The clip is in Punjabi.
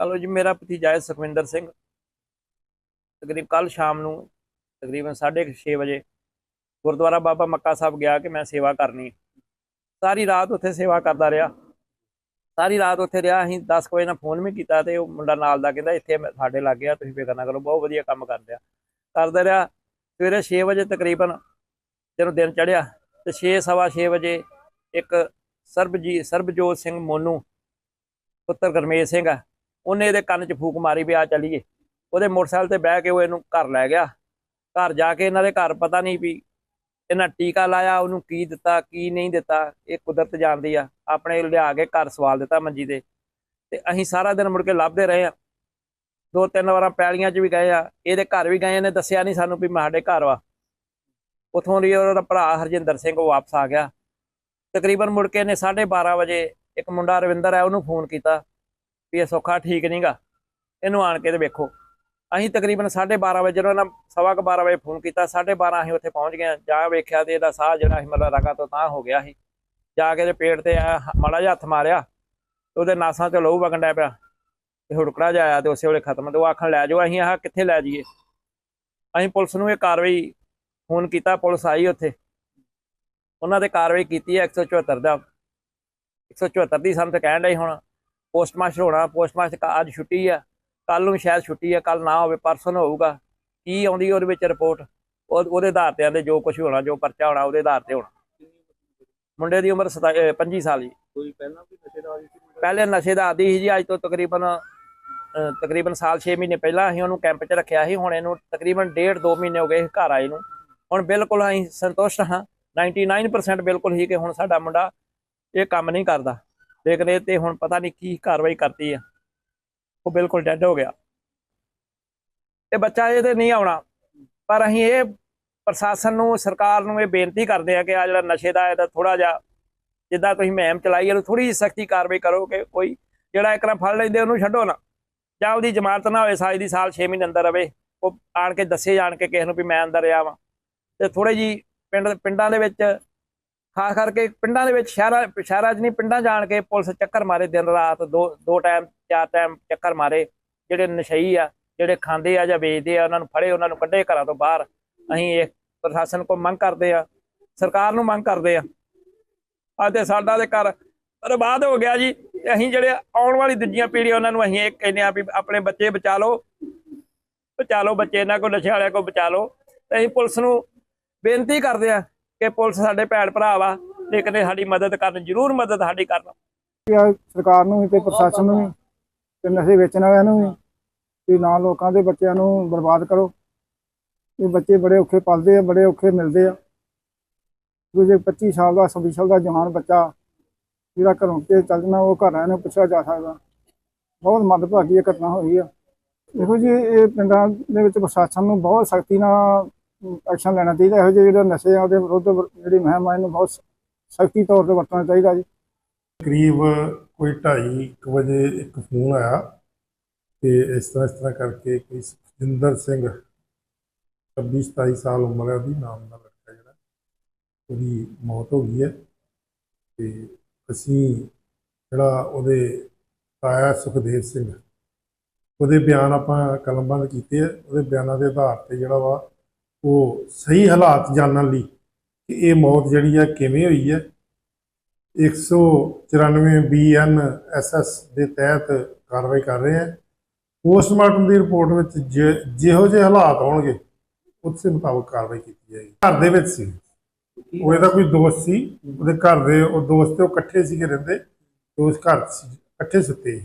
ਚਲੋ ਜੀ, ਮੇਰਾ ਭਤੀਜਾ ਹੈ ਸੁਖਵਿੰਦਰ ਸਿੰਘ। ਤਕਰੀਬ ਕੱਲ ਸ਼ਾਮ ਨੂੰ ਤਕਰੀਬਨ 6:30 ਵਜੇ ਗੁਰਦੁਆਰਾ ਬਾਬਾ ਮੱਕਾ ਸਾਹਿਬ ਗਿਆ ਕਿ ਮੈਂ ਸੇਵਾ ਕਰਨੀ ਸਾਰੀ ਰਾਤ ਉੱਥੇ ਸੇਵਾ ਕਰਦਾ ਰਿਹਾ। ਸਾਰੀ ਰਾਤ ਉੱਥੇ ਰਿਹਾ, ਅਸੀਂ 10 ਵਜੇ ਨਾਲ ਫੋਨ ਵੀ ਕੀਤਾ ਤੇ ਉਹ ਮੁੰਡਾ ਨਾਲ ਦਾ ਕਹਿੰਦਾ, ਇੱਥੇ ਮੈਂ- ਸਾਡੇ ਲੱਗ ਗਿਆ ਤੁਸੀਂ ਫਿਕਰ ਨਾ ਕਰੋ, ਬਹੁਤ ਵਧੀਆ ਕੰਮ ਕਰਦੇ ਆ। ਕਰਦਾ ਰਿਹਾ। ਸਵੇਰੇ 6 ਵਜੇ ਤਕਰੀਬਨ ਜਦੋਂ ਦਿਨ ਚੜ੍ਹਿਆ ਤੇ 6 ਸਵਾ 6 ਵਜੇ ਇੱਕ ਸਰਬਜੀ, ਸਰਬਜੋਤ ਸਿੰਘ ਮੋਨੂ, ਪੁੱਤਰ ਗਰਮੇਸ਼ ਸਿੰਘ ਆ ਉਹਨੇ ਇਹਦੇ ਕੰਨ 'ਚ ਫੂਕ ਮਾਰੀ ਵੀ ਆ ਚਲੀਏ। ਉਹਦੇ ਮੋਟਰਸਾਈਕਲ ਤੇ ਬਹਿ ਕੇ ਉਹ ਇਹਨੂੰ ਘਰ ਲੈ ਗਿਆ। ਘਰ ਜਾ ਕੇ ਇਹਨਾਂ ਦੇ ਘਰ ਪਤਾ ਨਹੀਂ ਵੀ ਇਹਨਾਂ ਟੀਕਾ ਲਾਇਆ, ਉਹਨੂੰ ਕੀ ਦਿੱਤਾ, ਕੀ ਨਹੀਂ ਦਿੱਤਾ, ਇਹ ਕੁਦਰਤ ਜਾਣਦੀ ਆ। ਆਪਣੇ ਲਿਆ ਕੇ ਘਰ ਸਵਾਲ ਦਿੱਤਾ ਮੰਜੀ ਤੇ। ਤੇ ਅਸੀਂ ਸਾਰਾ ਦਿਨ ਮੁੜ ਕੇ ਲੱਭਦੇ ਰਹੇ ਆ। ਦੋ ਤਿੰਨ ਵਾਰਾਂ ਪੈਲੀਆਂ 'ਚ ਵੀ ਗਏ ਆ। ਇਹਦੇ ਘਰ ਵੀ ਗਏ, ਇਹਨੇ ਦੱਸਿਆ ਨਹੀਂ ਸਾਨੂੰ ਵੀ ਮੈਂ ਸਾਡੇ ਘਰ ਵਾ। ਉਥੋਂ ਦੀ ਉਹਦਾ ਭਰਾ ਹਰਜਿੰਦਰ ਸਿੰਘ ਉਹ ਵਾਪਸ ਆ ਗਿਆ। ਤਕਰੀਬਨ ਮੁੜ ਕੇ ਇਹਨੇ 12:30 ਵਜੇ ਇੱਕ ਮੁੰਡਾ ਰਵਿੰਦਰ ਹੈ ਉਹਨੂੰ ਫੋਨ ਕੀਤਾ। ਵੀ ਇਹ ਸੌਖਾ ਠੀਕ ਨਹੀਂਗਾ। ਇਹਨੂੰ ਆਣ ਕੇ ਤੇ ਵੇਖੋ। ਅਸੀਂ ਤਕਰੀਬਨ 12:30 ਵਜੇ ਜਦੋਂ ਇਹਨਾਂ ਸਵਾ ਕੁ 12 ਵਜੇ ਫੋਨ ਕੀਤਾ 12:30 ਅਸੀਂ ਉੱਥੇ ਪਹੁੰਚ ਗਏ ਹਾਂ। ਜਾ ਵੇਖਿਆ ਤੇ ਇਹਦਾ ਸਾਹ ਜਿਹੜਾ ਸੀ ਮਤਲਬ ਰਗਾ ਤੋਂ ਤਾਂ ਹੋ ਗਿਆ ਸੀ। ਜਾ ਕੇ ਤੇ ਪੇਟ ਤੇ ਐਂ ਮਾੜਾ ਜਿਹਾ ਹੱਥ ਮਾਰਿਆ। ਉਹਦੇ ਨਾਸਾਂ ਚੋਂ ਲਹੂ ਵਗਣ ਡਿਆ ਪਿਆ। ਤੇ ਹੁੜਕੜਾ ਜਿਹਾ ਆਇਆ ਤੇ ਉਸੇ ਵੇਲੇ ਖਤਮ। ਤੇ ਉਹ ਆਖਣ ਲੈ ਜਾਓ, ਅਸੀਂ ਆਹ ਕਿੱਥੇ ਲੈ ਜਾਈਏ? ਅਸੀਂ ਪੁਲਿਸ ਨੂੰ ਇਹ ਕਾਰਵਾਈ ਫੋਨ ਕੀਤਾ, ਪੁਲਿਸ ਆਈ ਉੱਥੇ। ਉਹਨਾਂ ਦੇ ਕਾਰਵਾਈ ਕੀਤੀ ਹੈ 174 ਦਾ। 174 ਦੀ ਸਾਨੂੰ ਤੇ ਕਹਿਣ ਡਏ ਹੁਣ। ਪੋਸਟਮਾਸਟਰ ਹੋਣਾ ਪੋਸਟਮਾਸਟਰ ਅੱਜ ਛੁੱਟੀ ਆ ਕੱਲ ਨੂੰ ਸ਼ਾਇਦ ਛੁੱਟੀ ਆ ਕੱਲ ਨਾ ਹੋਵੇ ਪਰਸੋਂ ਹੋਊਗਾ। ਕੀ ਆਉਂਦੀ ਉਹਦੇ ਵਿੱਚ ਰਿਪੋਰਟ ਉਹ ਉਹਦੇ ਆਧਾਰ ਤੇ ਆਂਦੇ ਜੋ ਕੁਝ ਹੋਣਾ ਜੋ ਪਰਚਾ ਹੋਣਾ ਉਹਦੇ ਆਧਾਰ ਤੇ ਹੋਣਾ। ਮੁੰਡੇ ਦੀ ਉਮਰ 25 ਸਾਲ ਜੀ। ਕੋਈ ਪਹਿਲਾਂ ਵੀ ਨਸ਼ੇ ਦਾ ਆਦੀ ਸੀ ਪਹਿਲੇ ਨਸ਼ੇ ਦਾ ਆਦੀ ਸੀ ਜੀ ਅੱਜ ਤੋਂ ਤਕਰੀਬਨ ਤਕਰੀਬਨ ਸਾਲ 6 ਮਹੀਨੇ ਪਹਿਲਾਂ ਅਸੀਂ ਉਹਨੂੰ ਕੈਂਪ 'ਚ ਰੱਖਿਆ ਸੀ ਹੁਣ ਇਹਨੂੰ ਤਕਰੀਬਨ ਡੇਢ 2 ਮਹੀਨੇ ਹੋ ਗਏ ਘਰ ਆਏ ਨੂੰ। ਹੁਣ ਬਿਲਕੁਲ ਅਸੀਂ ਸੰਤੁਸ਼ਟ ਹਾਂ 99% ਬਿਲਕੁਲ ਹੀ ਕਿ ਹੁਣ ਸਾਡਾ ਮੁੰਡਾ ਇਹ ਕੰਮ ਨਹੀਂ ਕਰਦਾ। ਦੇਖਦੇ ਤੇ ਹੁਣ ਪਤਾ ਨਹੀਂ ਕੀ ਕਾਰਵਾਈ ਕਰਤੀ ਆ। ਉਹ ਬਿਲਕੁਲ ਡੈੱਡ ਹੋ ਗਿਆ। ਤੇ ਬੱਚਾ ਇਹ ਤੇ ਨਹੀਂ ਆਉਣਾ। ਪਰ ਅਸੀਂ ਇਹ ਪ੍ਰਸ਼ਾਸਨ ਨੂੰ, ਸਰਕਾਰ ਨੂੰ ਇਹ ਬੇਨਤੀ ਕਰਦੇ ਆ ਕਿ ਆ ਜਿਹੜਾ ਨਸ਼ੇ ਦਾ ਇਹਦਾ ਥੋੜਾ ਜਿਹਾ ਜਿੱਦਾਂ ਤੁਸੀਂ ਮਹਿਮ ਚਲਾਈ ਇਹਨੂੰ ਥੋੜੀ ਜਿਹੀ ਸਖਤੀ ਕਾਰਵਾਈ ਕਰੋ ਕਿ ਕੋਈ ਜਿਹੜਾ ਇੱਕ ਨਾ ਫੜ ਲੈਂਦੇ ਉਹਨੂੰ ਛੱਡੋ ਨਾ। ਜਾਂ ਉਹਦੀ ਜ਼ਮਾਨਤ ਨਾ ਹੋਵੇ ਸਾਜ ਦੀ ਸਾਲ 6 ਮਹੀਨੇ ਅੰਦਰ ਰਵੇ। ਉਹ ਆਣ ਕੇ ਦੱਸੇ ਜਾਣ ਕੇ ਕਿਸੇ ਨੂੰ ਵੀ ਮੈਂ ਅੰਦਰ ਰਿਹਾ ਵਾਂ। ਤੇ ਥੋੜੇ ਜੀ ਪਿੰਡ ਪਿੰਡਾਂ ਦੇ ਵਿੱਚ ਖਾਸ ਕਰਕੇ ਪਿੰਡਾਂ ਦੇ ਵਿੱਚ ਸ਼ਹਿਰਾਂ ਸ਼ਹਿਰਾਂ 'ਚ ਨਹੀਂ, ਪਿੰਡਾਂ ਜਾਣ ਕੇ ਪੁਲਿਸ ਚੱਕਰ ਮਾਰੇ ਦਿਨ ਰਾਤ, ਦੋ ਦੋ ਟਾਈਮ ਚਾਰ ਟਾਈਮ ਚੱਕਰ ਮਾਰੇ, ਜਿਹੜੇ ਨਸ਼ਈ ਆ, ਜਿਹੜੇ ਖਾਂਦੇ ਆ ਜਾਂ ਵੇਚਦੇ ਆ, ਉਹਨਾਂ ਨੂੰ ਫੜੇ, ਉਹਨਾਂ ਨੂੰ ਕੱਢੇ ਘਰਾਂ ਤੋਂ ਬਾਹਰ। ਅਸੀਂ ਇਹ ਪ੍ਰਸ਼ਾਸਨ ਕੋਲ ਮੰਗ ਕਰਦੇ ਆ, ਸਰਕਾਰ ਨੂੰ ਮੰਗ ਕਰਦੇ ਆ। ਅੱਜ ਤੇ ਸਾਡਾ ਦੇ ਘਰ ਬਰਬਾਦ ਹੋ ਗਿਆ ਜੀ। ਅਸੀਂ ਜਿਹੜੇ ਆਉਣ ਵਾਲੀ ਦੂਜੀਆਂ ਪੀੜ੍ਹੀਆਂ, ਉਹਨਾਂ ਨੂੰ ਅਸੀਂ ਇਹ ਕਹਿੰਦੇ ਆ ਵੀ ਆਪਣੇ ਬੱਚੇ ਬਚਾ ਲਓ। ਬਚਾ ਲਓ ਬੱਚੇ, ਇਹਨਾਂ ਕੋ ਨਸ਼ੇ ਵਾਲਿਆਂ ਕੋ ਬਚਾ ਲਓ। ਤੇ ਅਸੀਂ ਪੁਲਿਸ ਨੂੰ ਬੇਨਤੀ ਕਰਦੇ ਆ ਕਿ ਪੁਲਿਸ ਸਾਡੇ ਭੈਣ ਭਰਾ ਵਾ ਲੇਕਿਨ ਇਹ ਸਾਡੀ ਮਦਦ ਕਰਨ, ਜ਼ਰੂਰ ਮਦਦ ਸਾਡੀ ਕਰਨ। ਸਰਕਾਰ ਨੂੰ ਵੀ ਤੇ ਪ੍ਰਸ਼ਾਸਨ ਨੂੰ ਵੀ ਤੇ ਨਸ਼ੇ ਵੇਚਣ ਵਾਲਿਆਂ ਨੂੰ ਵੀ ਕਿ ਨਾ ਲੋਕਾਂ ਦੇ ਬੱਚਿਆਂ ਨੂੰ ਬਰਬਾਦ ਕਰੋ। ਇਹ ਬੱਚੇ ਬੜੇ ਔਖੇ ਪਲਦੇ ਆ, ਬੜੇ ਔਖੇ ਮਿਲਦੇ ਆ। ਕੋਈ 25 ਸਾਲ ਦਾ 26 ਸਾਲ ਦਾ ਜਵਾਨ ਬੱਚਾ ਜਿਹੜਾ ਘਰੋਂ ਤੇ ਚੱਲ ਜਾਣਾ, ਉਹ ਘਰ ਆਇਆ ਨੂੰ ਪੁੱਛਿਆ ਜਾ ਸਕਦਾ। ਬਹੁਤ ਮੰਦਭਾਗੀ ਇਹ ਘਟਨਾ ਹੋਈ ਆ। ਦੇਖੋ ਜੀ ਇਹ ਪਿੰਡਾਂ ਦੇ ਵਿੱਚ ਪ੍ਰਸ਼ਾਸਨ ਨੂੰ ਬਹੁਤ ਸਖਤੀ ਨਾਲ ਐਕਸ਼ਨ ਲੈਣਾ ਚਾਹੀਦਾ, ਇਹੋ ਜਿਹੇ ਜਿਹੜਾ ਨਸ਼ੇ ਆ, ਉਹਦੇ ਵਿਰੁੱਧ ਜਿਹੜੀ ਮੁਹਿੰਮ ਆ, ਇਹਨੂੰ ਬਹੁਤ ਸਖਤੀ ਤੌਰ ਤੇ ਵਰਤਣਾ ਚਾਹੀਦਾ ਜੀ। ਕਰੀਬ ਕੋਈ 2:30 ਵਜੇ ਇੱਕ ਫੋਨ ਆਇਆ ਤੇ ਇਸ ਤਰ੍ਹਾਂ ਇਸ ਤਰ੍ਹਾਂ ਕਰਕੇ ਕੋਈ ਸੁਖਜਿੰਦਰ ਸਿੰਘ 26 27 ਸਾਲ ਉਮਰ ਹੈ ਉਹਦੀ ਨਾਮ ਦਾ ਲੜਕਾ ਜਿਹੜਾ, ਉਹਦੀ ਮੌਤ ਹੋ ਗਈ ਹੈ। ਤੇ ਅਸੀਂ ਜਿਹੜਾ ਉਹਦੇ ਤਾਇਆ ਸੁਖਦੇਵ ਸਿੰਘ, ਉਹਦੇ ਬਿਆਨ ਆਪਾਂ ਕਲਮਬੰਦ ਕੀਤੇ ਆ। ਉਹਦੇ ਬਿਆਨਾਂ ਦੇ ਆਧਾਰ ਤੇ ਜਿਹੜਾ ਵਾ ਉਹ ਸਹੀ ਹਾਲਾਤ ਜਾਣਨ ਲਈ ਕਿ ਇਹ ਮੌਤ ਜਿਹੜੀ ਹੈ ਕਿਵੇਂ ਹੋਈ ਹੈ। 194 ਬੀਐਨ ਐਸਐਸ ਦੇ ਤਹਿਤ ਕਾਰਵਾਈ ਕਰ ਰਹੇ ਹਾਂ। ਪੋਸਟਮਾਰਟਮ ਦੀ ਰਿਪੋਰਟ ਵਿੱਚ ਜਿ- ਜਿਹੋ ਜਿਹੇ ਹਾਲਾਤ ਹੋਣਗੇ ਉਸੇ ਮੁਤਾਬਕ ਕਾਰਵਾਈ ਕੀਤੀ ਜਾਏਗੀ। ਘਰ ਦੇ ਵਿੱਚ ਸੀ। ਉਹ ਇਹਦਾ ਕੋਈ ਦੋਸਤ ਸੀ। ਉਹਦੇ ਘਰ ਦੇ ਉਹ ਦੋਸਤ ਤੇ ਉਹ ਇਕੱਠੇ ਸੀਗੇ ਰਹਿੰਦੇ। ਉਸ ਘਰ ਇਕੱਠੇ ਸੁੱਤੇ